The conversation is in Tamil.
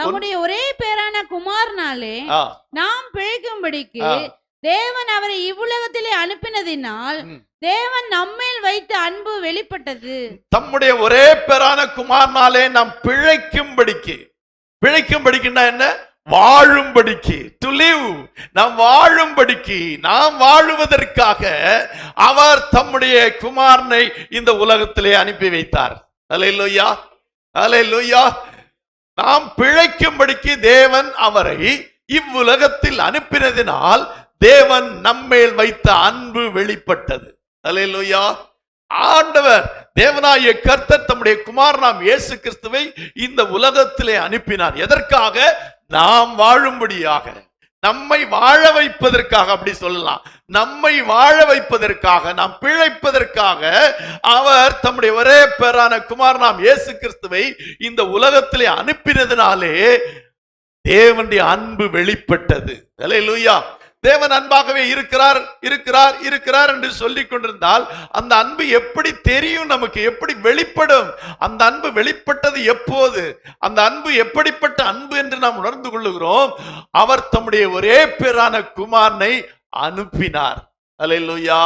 தம்முடைய ஒரே பேரான குமாரனாலே நாம் பிழைக்கும்படிக்கு. தேவன் அவரை இவ்வுலகத்திலே அனுப்பினதினால். தேவன் நம்மேல் வைத்த அன்பு வெளிப்பட்டது. தம்முடைய ஒரே பேரான குமாரனாலே நாம் பிழைக்கும்படிக்கு. பிழைக்கும்படிக்குன்னா என்ன? வாழும்படிக்கு. டு லிவ் நாம் வாழும்படிக்கு. நாம் வாழுவதற்காக அவர் தம்முடைய குமாரனை இந்த உலகத்திலே அனுப்பி வைத்தார். அல்லேலூயா. அல்லேலூயா. நாம் பிழைக்கும்படிக்கு தேவன் அவரை இவ்வுலகத்தில் அனுப்பினதினால் தேவன் நம்மேல் வைத்த அன்பு வெளிப்பட்டது. அலையலுயா ஆண்டவர் தேவனாய கர்த்தர் தம்முடைய குமாரனாம் இயேசு கிறிஸ்துவை இந்த உலகத்திலே அனுப்பினார். எதற்காக? நாம் வாழும்படியாக. நம்மை வாழ வைப்பதற்காக அப்படி சொல்லலாம். நம்மை வாழ வைப்பதற்காக நாம் பிழைப்பதற்காக அவர் தம்முடைய ஒரே பேரான குமாரனாம் இயேசு கிறிஸ்துவை இந்த உலகத்திலே அனுப்பினதினாலே தேவனுடைய அன்பு வெளிப்பட்டது. அல்லேலூயா தேவன் அன்பாகவே இருக்கிறார் இருக்கிறார் இருக்கிறார் என்று சொல்லிக் கொண்டிருந்தால் அந்த அன்பு எப்படி தெரியும் நமக்கு? எப்படி வெளிப்படும்? அந்த அன்பு வெளிப்பட்டது எப்போது? அந்த அன்பு எப்படிப்பட்ட அன்பு என்று நாம் உணர்ந்து கொள்ளுகிறோம். அவர் தம்முடைய ஒரே பேரான குமாரனை அனுப்பினார். அல்லேலூயா